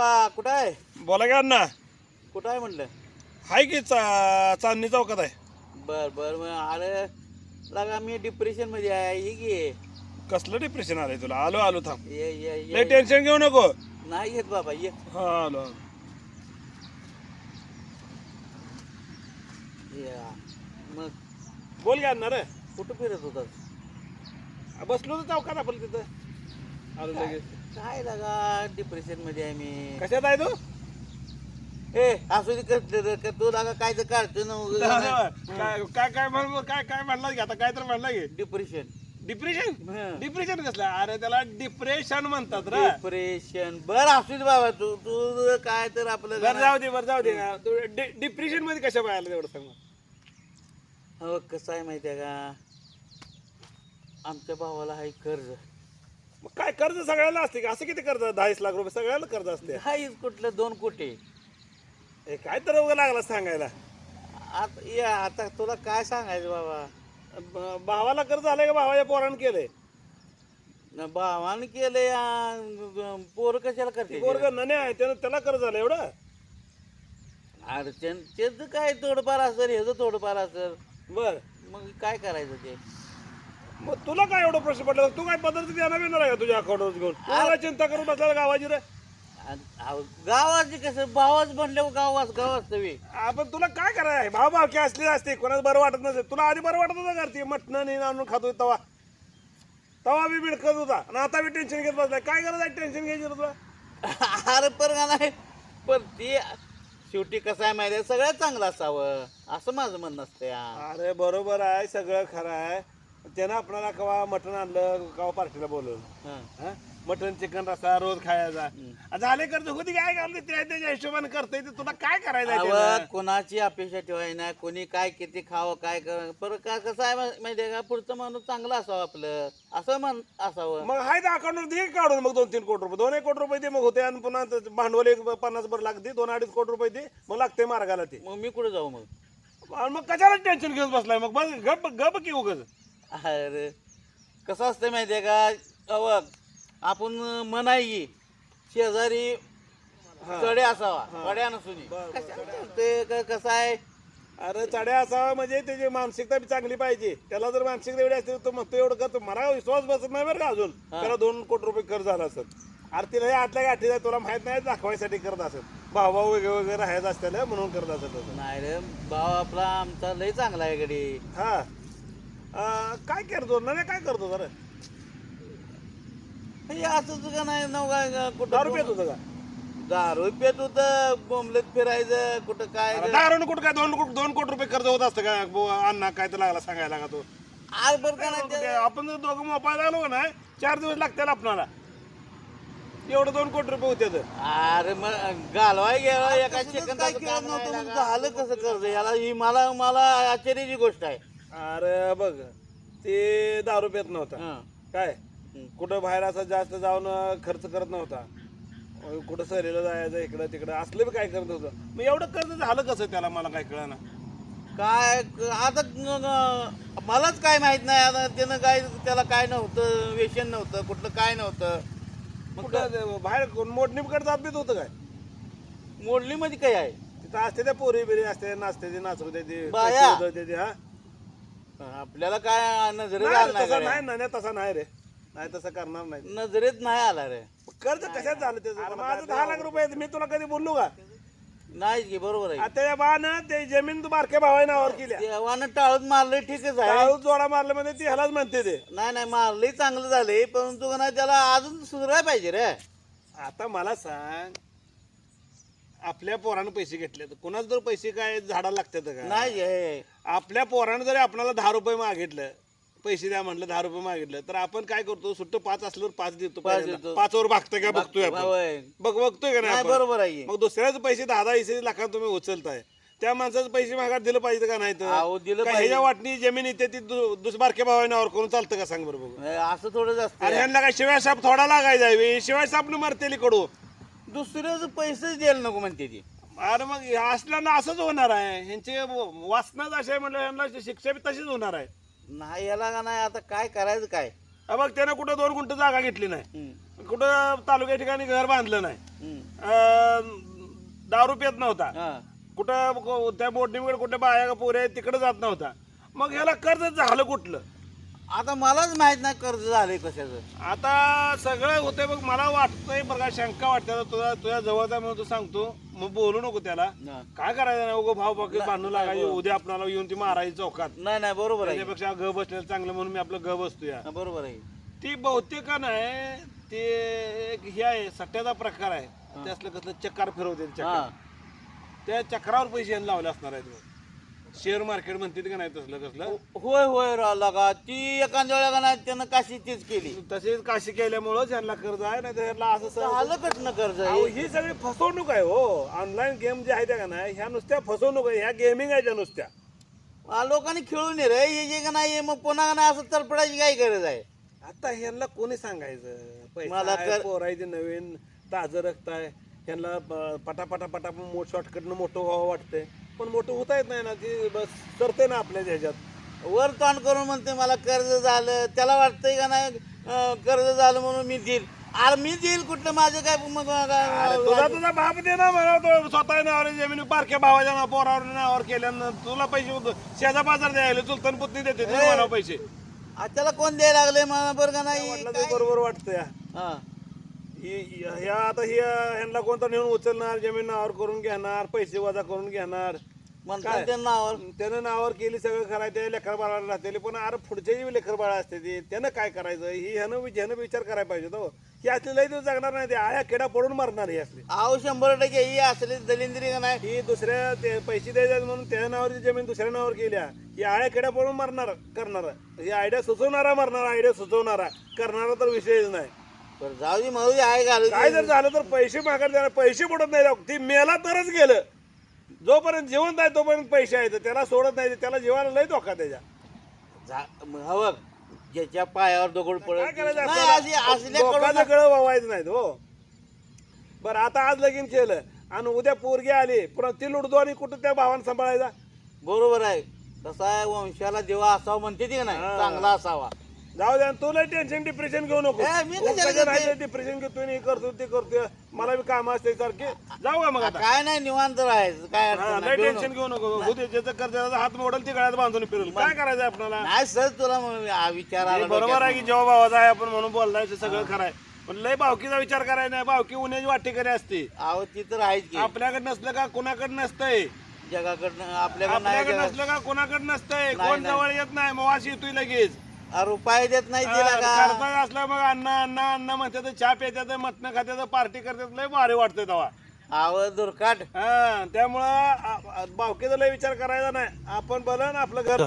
आप्पा कुठं आहे? बोला की अण्णा. कुठं आहे म्हणलं हाय की चा चांदणी चौकात आहे. बर बर मग अरे लगा मी डिप्रेशनमध्ये आहे ही घे कसलं डिप्रेशन आलंय तुला? आलो आलो थांब. ये ये लय ये टेन्शन घेऊ नको. नाही घेत बाबा ये. हा आलो आलो. या. मग. बोल की अण्णा रे. कुठं फिरत होता? बसलो होतो चौकात आपण तिथं. आलो लगेच. काय लगा डिप्रेशनमध्ये आहे मी. कशात आहे तू? ए असू दे कर- कर- तू लागा काय तर काढतो ना काय काय काय म्हण काय काय म्हणला की आता काय तर म्हणला की. डिप्रेशन डिप्रेशन डिप्रेशन कसलं? अरे त्याला डिप्रेशन म्हणतात रे. डिप्रेशन बर असू दे बाबा तू तू काय तर आपलं बरं जाऊ दे बरं जाऊ दे. तू डिप्रेशनमध्ये कशा पाहायला तेवढं सांग मला. हो कसं आहे माहिती आहे का? आमच्या भावाला आहे कर्ज. मग काय कर्ज सगळ्याला असते का? असं किती कर्ज? दहाच लाख रुपये सगळ्याला कर्ज असते. हाईच कुठलं? दोन कोटी. हे काय तर उगा लागला सांगायला. आता या आता तुला काय सांगायचं बाबा? ब- भावाला कर्ज आलंय का? भावाच्या पोरानं केलंय. न भावानं केलंय पोर कशाला करते पोरग नने आहे त्यानं त्याला कर्ज आलं एवढं? अडचण त्याचं काय थोडंफार असेल ह्याचं थोडंफार असेल. बर. मग काय करायचं ते? मग तुला काय एवढं प्रश्न पडला? तू काय पद्धती देणार बिणार आहे का तुझ्या अकाउंटवर घेऊन? तुला चिंता करून बसला गावाची रे. गावाची कसं? भावाच म्हणल्यावर गावाच गावाच तवी आपण तुला काय करायचं आहे? भाव भावकी असली असते कोणाला बरं वाटत नसेल. तुला आधी बरं वाटत होतं करते मटणं नाही आणून खातोय तवा. तवा बी बिडकत होता. आणि आता बी टेन्शन घेत बसलाय. काय गरज आहे टेन्शन घ्यायची रे तुला? अरे पण का नाही पण ते शेवटी कसं आहे माहिती आहे? सगळ्यात चांगलं असावं. असं माझं म्हणणं असतं अरे बरोबर आहे. सगळं खरं आहे. त्यानं आपल्याला कवा मटण आणलं कवा पार्टीला बोलवलं. हं. मटण चिकन रस्सा रोज खायचा. झाले करतो होती काय त्या त्याच्या हिशोबाने करतोय ते. तुला काय करायचं आहे अव त्यानं? कोणाची अपेक्षा ठेवाय ना कोणी काय किती खावं काय कर पर का कसं आहे मा- माहिती आहे का? पुढचं माणूस चांगलं असावं आपलं. असं म्हण असावं. मग हाय त्या अकाउंटवर दे काढून मग दोन तीन कोटी रुपये. दोन एक कोटी रुपये दे मग होते. आणि पुन्हा ते भांडवल एक पन्नास भर लागते. दोन अडीच कोटी रुपये दे मग लागते मार्गाला ते. मग मी कुठे जाऊ मग? आणि मग कशाला टेन्शन घेऊन बसलाय? मग बस गप गप की उगच. अरे कसं असतं माहिती आहे का? अव आपण म्हणाई शेजारी चढे असावा कड्या नसुनी. ते क- कसं आहे? अरे चढ्या असावा म्हणजे त्याची मानसिकता बी चांगली पाहिजे. त्याला जर मानसिकता एवढी असते तो म्हणतो एवढं करतो. मला विश्वास बसत नाही बरं का अजून. त्याला दोन कोटी रुपये कर्ज झालं असत अरे तिला हे आतल्या गाठी आहे, तुला माहीत नाही दाखवायसाठी करत असत भाऊ भाऊ वगैरे वगैरे राहायचं असतं म्हणून करत असत. नाही रे भाव आपला आमचा लय चांगला आहे गडी. हा. काय करतो? ना काय करतो जरा? हे असंच का नाही? नवगा कुठं दारू पेत होतं का? दारू पेत होतं बोंबलत फिरायचं कुठं काय अरे दारूने कुठं काय दोन कोटी दोन कोटी रुपये कर्ज होत असतं का? अण्णा काय तर लागला सांगायला का तो? आज बरं का नाही ते- आपण जर दोघं मोबाईल आलो ना चार दिवस लागतील आपणाला. एवढं दोन कोटी रुपये होते तर. अरे मग घालवाय गेला एका सेकंदाचं काम नव्हतं मग झालं कसं कर्ज? याला ही मला मला आश्चर्याची गोष्ट आहे. अरे बघ ते दारू पेत नव्हता. काय? कुठं बाहेर असं जास्त जाऊन खर्च करत नव्हता. कुठं सहलीला जायचं इकडं तिकडं असलं बी काय करत होतं. मग एवढं कर्ज झालं कसं त्याला मला काय कळना. काय आता न- मलाच काय माहीत नाही आता त्यानं काय त्याला काय नव्हतं व्यसन नव्हतं कुठलं काय नव्हतं. मग कुठं ते बाहेर कोण मोडणीकडे जात बीत होतं काय? मोडली मध्ये काय आहे? तिथं असते त्या पोरी बिरी असते नाचते ते नाचू ते बाया. उधळते ते, हा? आपल्याला काय नजरेत नाही आला रे, तसं नाही नाही ना नाही, तसा नाही रे. नाही तसं करणार नाही. नजरेत नाही आला रे. कर्ज कशात झालं त्याचं माझं दहा लाख रुपये आहेत. मी तुला कधी बोललो का? नाही की बरोबर आहे. आता या बानं ते जमीन तू बारक्या भावाई नावावर केल्या. देवानं टाळत मारलं ठीकच आहे. टाळू जोडा मारलं म्हणजे ती ह्यालाच म्हणते ते. नाही नाही मारलंही चांगलं झालंय परंतु का नाही त्याला अजून सुधारायला पाहिजे रे. आता मला सांग आपल्या पोरानं पैसे घेतले तर कुणाच जर पैसे काय झाडाला लागतात का नाही हे. आपल्या पोरानं जरी आपल्याला दहा रुपये मागितलं पैसे द्या म्हटलं दहा रुपये मागितलं तर आपण काय करतो सुट्ट पाच असल्यावर पाच देतो पहिल्यांदा. देतो. पाचवर भागतोय का बघतोय आपण होय. बघ बघतोय का नाही नाही आपण? बरोबर आहे मग दुसऱ्याच पैसे दहा दहा वीस लाखात तुम्ही उचलताय त्या माणसाचं पैसे मागात दिलं पाहिजे का नाही अहो, दिलं तर ह्याच्या वाटणी जमीन येते ती दु- दुसबारक्या भावाने नावावर करून चालतं का सांग बरं बघू हे असं थोडं अरे असतं ह्यांना काय शिवाय साप थोडा लागायचा. शिवाय सापनं मारतेली कडू दुसऱ्याच पैसेच द्यायला नको म्हणते ती. अरे मग असल्यानं असंच होणार आहे. ह्यांचे वासनाच असे आहे म्हणलं ह्यांना शिक्षा बी तशीच होणार आहे. नाही याला का नाही आता काय करायचं काय? बघ त्यानं कुठं दोन गुंठ जागा घेतली नाही. हम्म, कुठं तालुक्या ठिकाणी घर बांधलं नाही. हम्म. अं, दारू पेत नव्हता. हा. कुठं को- त्या बोटणीकडे कुठल्या बाया पोरे तिकडे जात नव्हता. मग ह्याला कर्ज झालं कुठलं? आता मलाच माहीत नाही कर्ज झालंय कशाचं. आता सगळं होतंय बघ मला वाटतंय बरं का शंका वाटते. आता तुझ्या तुझ्या जवळचा म्हणून तू सांगतो. मग बोलू नको त्याला. हा. काय करायचं नाही उगं भाव बाकी बांधून लागायची. उद्या आपल्याला येऊन ती मारायची चौकात. नाही नाही बरोबर आहे. त्याच्यापेक्षा ग बसलेलं चांगलं म्हणून मी आपलं ग बसतोय. हा, बरोबर आहे. ती बहुतेक का नाही ते एक हे आहे सट्ट्याचा प्रकार आहे. ते असलं कसलं चक्कर फिरवते ते हा. चक्कर. त्या चक्रावर पैसे यांना लावले असणार आहेत बघ. शेअर मार्केट म्हणते का नाही तसलं कसलं होय होय राहिला का? ती एखाद्या वेळेला का नाही त्यानं काशी तीच केली. तसेच काशी केल्यामुळं यांना कर्ज आहे नाही तर ह्यांना असं सहज- झालं कटणं कर्ज अहो, हे. ही सगळी फसवणूक आहे हो. ऑनलाईन गेम जे आहे त्या का नाही ह्या नुसत्या फसवणूक आहे ह्या गेमिंग आहे त्या नुसत्या. आ, लोकांनी खेळून ये रे हे जे का नाही हे मग पुन्हा का नाही असं तरपडायची काय गरज आहे? आता ह्यांना कोणी सांगायचं? पैसा मला आहे, पोरायचे नवीन ताजं रक्त आहे. ह्यांना ब- पटापटा पटा मोठ शॉर्टकटनं मोठं व्हावं वाटतंय. पण मोठं होता येत नाही ना ती बस करते ना आपल्या ह्याच्यात. वर तोंड करून म्हणते मला कर्ज झालं त्याला वाटतंय का नाही अं, कर्ज झालं म्हणून मी देईल. अरे मी देईल कुठलं माझं काय मग अरे तुझा तुझा बाप दे ना म्हणा तो स्वतः नावावर जमीन बारक्या भावाच्या नाव पोरावर नावावर केल्यानं तुला पैसे होतो शेजा बाजार द्यायला चुलतन पुतणी देते तुला पैसे. आ, त्याला कोण द्यायला लागले मला बरं का नाही वाटलं ते बरोबर वाटतं हि- ह्या आता ही ह्यांना कोणता नेऊन उचलणार? जमीन नावावर करून घेणार पैसे वजा करून घेणार. म्हणतात नावावर. त्यानं नावावर केली सगळं करायचं ते लेकर बाळाला राहते पण अरे पुढचे जे लेकर बाळा असते ते त्यानं काय करायचं? ही ह्यानं ह्यानं विचार करायला पाहिजे तो ही. असली लई दिवस जगणार नाही ते. आया किडा पडून मारणार ही असली. अहो शंभर टक्के ही असली दलिंद्री का नाही? ही दुसऱ्या ते पैसे द्यायचे म्हणून त्या नावावरची जमीन दुसऱ्या नावावर केल्या. ही आळ्या किड्या पडून मारणार करणार. ही आयडिया सुचवणारा मारणार आयडिया सुचवणारा. करणारा तर विषयच नाही. बरं जाऊ दे आहे घालू काय जर झालं तर पैसे मागत द्यायला पैसे पडत नाही राव. ती मेला तरच गेलं. जोपर्यंत जिवंत आहे तोपर्यंत पैसे आहेत. त्याला सोडत नाही त्याला जीवाला लय धोका त्याच्या. हवं ज्याच्या पायावर दगड काय पडत करायचं नाही, आपल्याला? अशी असल्याकडून लोकांचं गळं वावायचं नाही हो. बरं आता आज लगीन केलं. आणि उद्या पोरगी आली. पुन्हा ती लुडतो आणि कुठं त्या भावानं सांभाळायचा? बरोबर आहे. कसं आहे वंशाला देवा असावा म्हणते ती का नाही? हा. चांगला असावा. जाऊ द्या तुला टेन्शन डिप्रेशन घेऊ नको. ए, मी कशाला घेते? डिप्रेशन घेतोय? आणि हे करतो ते करतोय. मला बी काम असते सारखे. जाऊ का मग आता? काय नाही निवांत राहायचं काय हा, अडचण नाही. टेन्शन घेऊ नको. उद्या ज्याचं कर्जाचा हात मोडल ते गळ्यात बांधून फिरेल. काय करायचं आपल्याला? नाही सर तुला मग आ- विचार हे आला बरोबर आहे की जेव्हा भावाचा आहे आपण म्हणून बोललाय ते सगळं खरं आहे. पण लय भावकीचा विचार करायचा नाही. भावकी उन्हाची वाटेकरी असते. अहो ती तर आहेच की. आपल्याकडे नसलं का कुणाकडे नसतंय? जगाकडनं आपल्याकडं नाही आपल्याकडे जगात. नसलं का कुणाकडे नसतंय? नाही, कोण नाही. जवळ येत नाही? मग वास येतोय लगेच. रुपये देत नाही तिला का? करता असलं मग अण्णा अण्णा अण्णा म्हणतात चहा पितात मटणं खात्यात पार्टी करतात. लय भारी वाटतंय तेव्हा. अहो दुर्काट. हा त्यामुळं आ- आ- भावकीचा लय विचार करायचा नाही. आपण बोला ना आपलं घर.